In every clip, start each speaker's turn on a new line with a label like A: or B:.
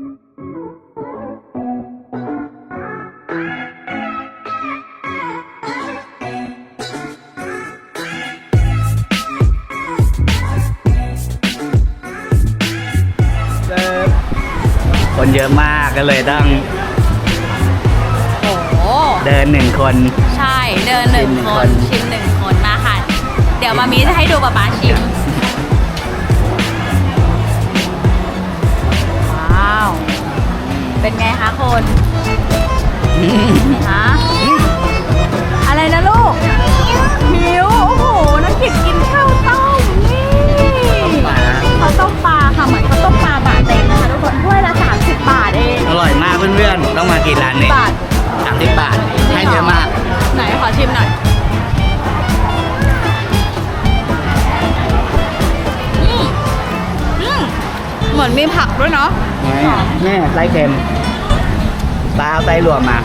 A: คนเยอะมากก็เลยต้อง
B: โอ้โห
A: เดินหนึ่งคน
B: ใช่ เดินหนึ่ง
A: ชิมหนึ่ง
B: ค
A: คนน
B: ชิมหนึ่งคนมาค่ะ เดี๋ยวมามีจะให้ดูป๊าป๊าชิม เป็นไงคะคนฮะอะไรนะลูก หิว โอ้โห น้องกิดกินข้าวต้มนี่
A: ปลา
B: ข้าวต้มปลาค่ะ เหมือนข้าวต้มปลาบาทเต็งนะคะทุกคนถ้วยละ 30 บาทเอง
A: อร่อยมากเพื่อนๆ ต้องมากินร้านนี้
B: บาท
A: สามสิบบาท ให้เยอะมาก
B: ไหนขอชิมหน่อยอืมอืมเหมือนมีผักด้วยเนาะ
A: นี่ไส้เค็ม ปลาเอาไส้รวมมา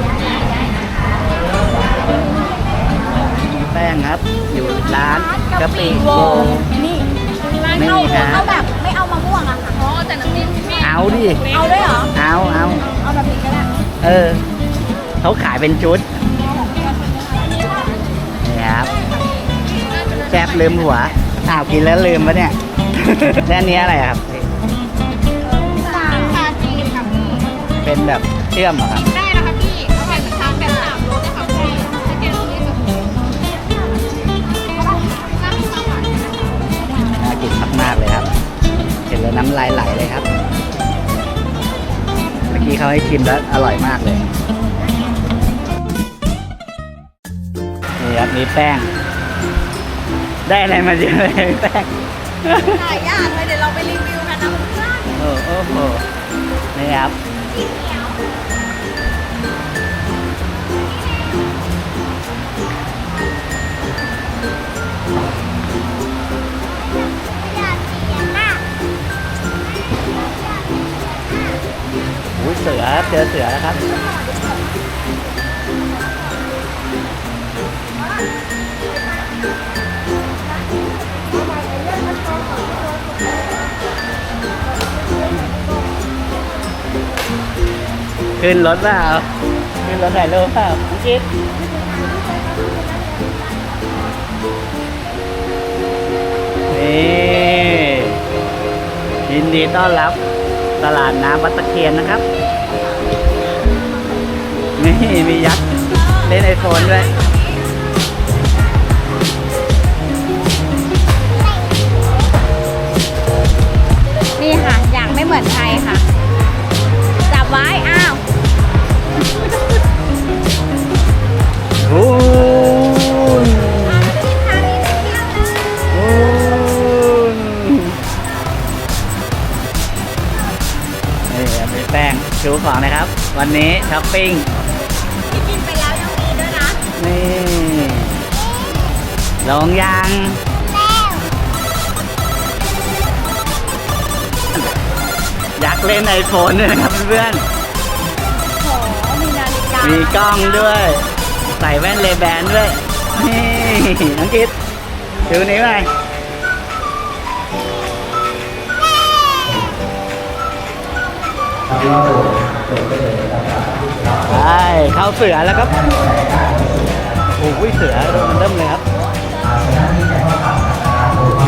A: แป้งครับ อยู่ร้านกะปิโว
B: นี่ร้าน
A: นี่
B: ข้าว
A: ครับ
B: เขาแบบไม่เอามะม่วงอะค่ะอ๋อแต่น้ำจิ้มแม่
A: เอาดิ
B: เอาด้วยเหรอ
A: เอาเอา
B: เอาแบบนี้ก็ได้
A: เออ เขาขายเป็นชุดนี่ครับแซบลืมหัว อ้าวกินแล้วลืมปะเนี่ย แล้วอันนี้อะไรครับ
B: สามชาจีนค่ะพี่
A: เป็นแบบ เชื่อมเหรอครับ
B: ได้นะคะพี่ อร่อยเหมือนชามแบบสามรสนะคะพี่สแกนตรงนี้กับ
A: น่ากินมากๆเลยครับ เห็นแล้วน้ำลายไหลเลยครับ เมื่อกี้เขาให้ชิมแล้วอร่อยมากเลย นี่ครับมีแป้ง ได้อะไรมาเยอะเลยแป้ง
B: หลายอย่างเลยเดี๋ยวเราไปรีวิวกันนะเพื่อน
A: โอ้โอ้โหนี่ครับอุ้ เจอเสือแล้วครับ ขึ้นรถเปล่าขึ้นรถถ่ายรูปเปล่าน้องกิ๊ดนี่ยินดีต้อนรับตลาดน้ำวัดตะเคียนนะครับ นี่มียักษ์เล่นไอโฟนด้วย
B: นี่ค่ะ อย่างไม่เหมือนใครค่ะ จับไว้ อ้าว
A: โอ้ยโอ้ยนี่ครับพี่แป้งชูของนะครับ วันนี้ช้อปปิ้ง
B: ลงยั
A: งอยากเล่นไอโฟนด้วยนะครับเพื่อน
B: โหมีนาฬิกา
A: ๆ
B: มี
A: มีกล้องด้วย ใส่แว่นเลแบนด้วย นี่น้องกิดดูนี้ไปใช่เข้าเสือแล้วครับโอ้ยเสือมันเริ่มเลยครับ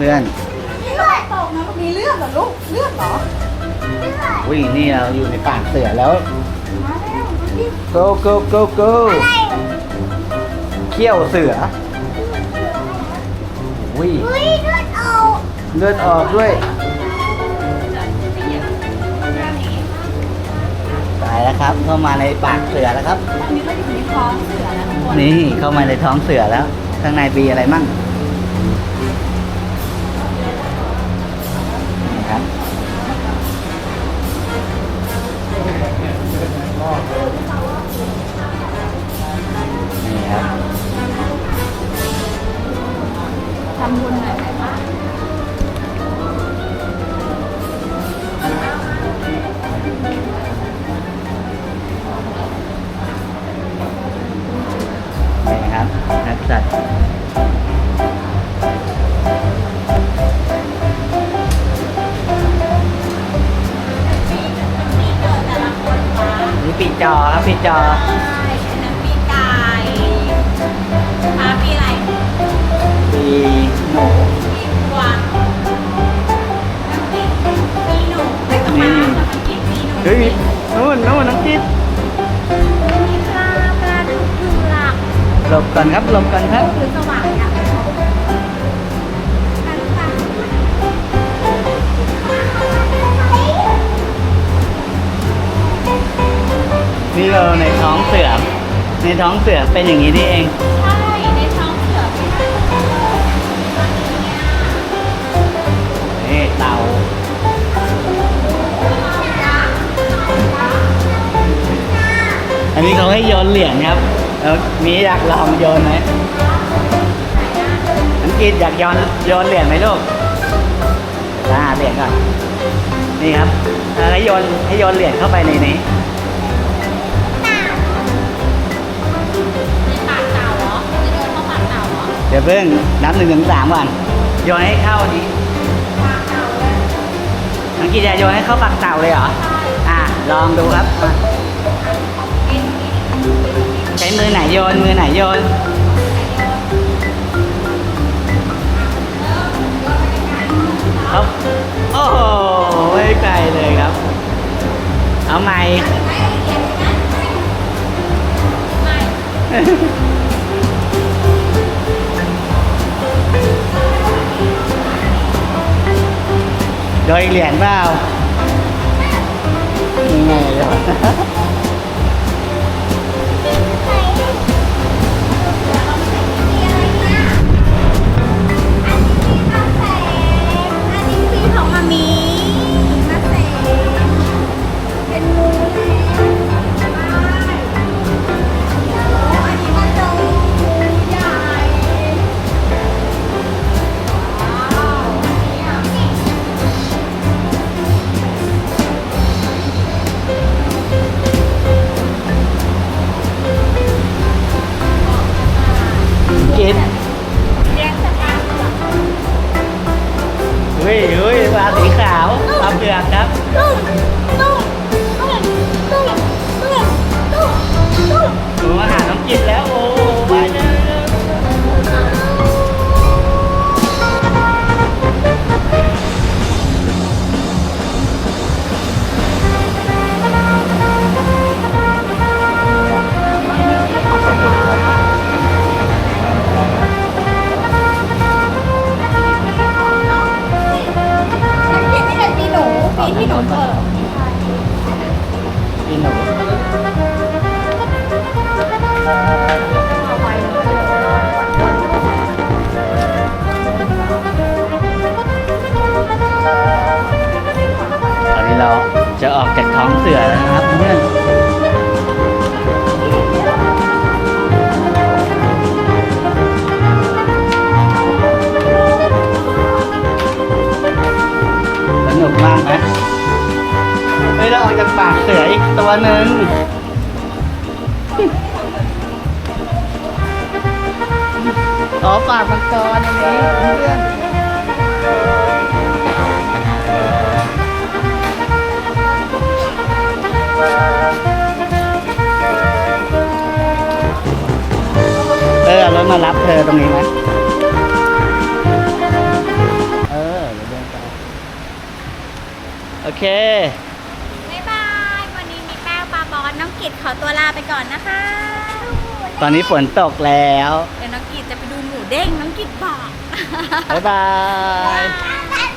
A: เพื่อน
B: มีเลือดตกนะมีเลือดเหรอลูกเลือดเหรอ
A: ๆอุ้ยนี่เราอยู่ในปากเสือแล้ว go go go go เขี้ยวเสืออุ้ยเลือดออกด้วยตายแล้วครับ เข้ามาในปากเสือแล้วครับ
B: อันนี้ก็อยู่ในท้องเสือแล้วทุกคน
A: นี่เข้ามาในท้องเสือแล้ว ข้างในมีอะไรมั่ง ปีจอครับปิดจอ
B: ใช่อันนั้นปีก่พาปีอะไร
A: ปีหนู
B: ปีกวางน้ำพริกปีหนูไปกับม้ากับน้ำพริกปีหนู
A: เฮ้ยนู่นนู่นน้องกิ๊ด
B: มีปลาปลาดุกเผือก
A: หลบก่อนครับหลบก่อนครับ
B: คือสว่าง
A: นี่เราในท้องเสือในท้องเสือเป็นอย่างนี้นี่เอง
B: ใช่ในท้องเสือไม่ได้ตอนนี้เนี่ย
A: นี่เต่าอันนี้เขาให้โยนเหรียญครับ แล้วมีอยากลองโยนไหมน้องกิดอยากโยนโยนเหรียญไหมลูกอ่าเหรียญก่อนนี่ครับอ่าให้โยนให้โยนเหรียญเข้าไปในนี้
B: เหรอเดี๋
A: ยวเพิ่งนับหนึ่งถึงสามก่อนโยนให้เข้านี้
B: ปากเต่าเลย
A: น้องกิดจะโยนให้เข้าปากเต่าเลยเหรอ อ่าลองดูครับมา
B: กินกินกินกิน
A: ใช้มือไหนโยน มือไหนโยน ครับ โอ้โหไม่ไกลเลยครับ เอาใหม่ โดยเหรียญเปล่ายังไงเดี๋ยว ออกจากท้องเสือแล้วนะครับเพื่อนสนุกมากไหมเฮ้ยเราออกจากปากเสืออีกตัวหนึ่งอ๋อปากมังกรอันนี้เพื่อน รถมารับเธอตรงนี้ไหมเออเดี๋ยวเดินไปโอเค
B: บ๊ายบาย วันนี้มีแป้งปลาบอลน้องกิดขอตัวลาไปก่อนนะคะ
A: ตอนนี้ฝนตกแล้ว
B: เดี๋ยวน้องกิดจะไปดูหมูเด้งน้องกิดบอก
A: บ๊ายบาย
B: บ๊ายบาย